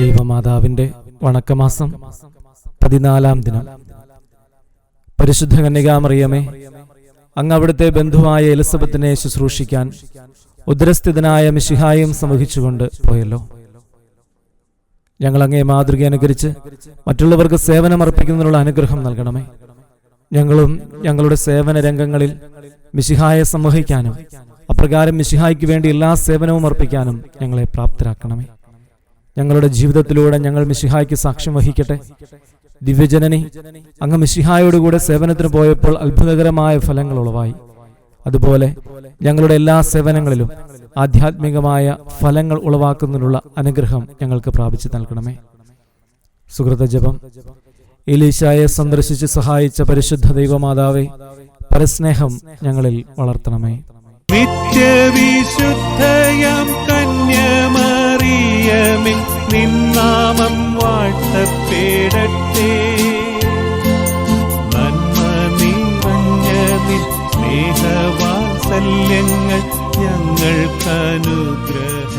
മാതാവിന്റെ വണക്കമാസം പതിനാലാം ദിനം. പരിശുദ്ധ കന്യകാമറിയമേ അങ്ങ് അവിടുത്തെ ബന്ധുവായ എലിസബത്തിനെ ശുശ്രൂഷിക്കാൻ ഉദരസ്ഥിതനായ മിഷിഹായും സമൂഹിച്ചുകൊണ്ട് പോയല്ലോ. ഞങ്ങൾ അങ്ങേ മാതൃക അനുകരിച്ച് മറ്റുള്ളവർക്ക് സേവനം അർപ്പിക്കുന്നതിനുള്ള അനുഗ്രഹം നൽകണമേ. ഞങ്ങളും ഞങ്ങളുടെ സേവന രംഗങ്ങളിൽ മിശിഹായെ സംവഹിക്കാനും അപ്രകാരം മിശിഹായ്ക്ക് വേണ്ടി എല്ലാ സേവനവും അർപ്പിക്കാനും ഞങ്ങളെ പ്രാപ്തരാക്കണമേ. ഞങ്ങളുടെ ജീവിതത്തിലൂടെ ഞങ്ങൾ മിശിഹായ്ക്ക് സാക്ഷ്യം വഹിക്കട്ടെ. ദിവ്യജനനി അങ്ങ് മിശിഹായോടുകൂടെ സേവനത്തിന് പോയപ്പോൾ അത്ഭുതകരമായ ഫലങ്ങൾ ഉളവായി. അതുപോലെ ഞങ്ങളുടെ എല്ലാ സേവനങ്ങളിലും ആധ്യാത്മികമായ ഫലങ്ങൾ ഉളവാക്കുന്നതിനുള്ള അനുഗ്രഹം ഞങ്ങൾക്ക് പ്രാപിച്ചു നൽകണമേ. സുഹൃത ജപം. ഇലീശായെ സന്ദർശിച്ച് സഹായിച്ച പരിശുദ്ധ ദൈവമാതാവെ പരസ്നേഹം ഞങ്ങളിൽ വളർത്തണമേ. നിത്യവിശുദ്ധയ നിന്നാമം വാഴ്ത്തപ്പെടട്ടെ. നന്മ നിറഞ്ഞ നിൻ സ്നേഹവാത്സല്യങ്ങൾ ഞങ്ങൾക്കനുഗ്രഹ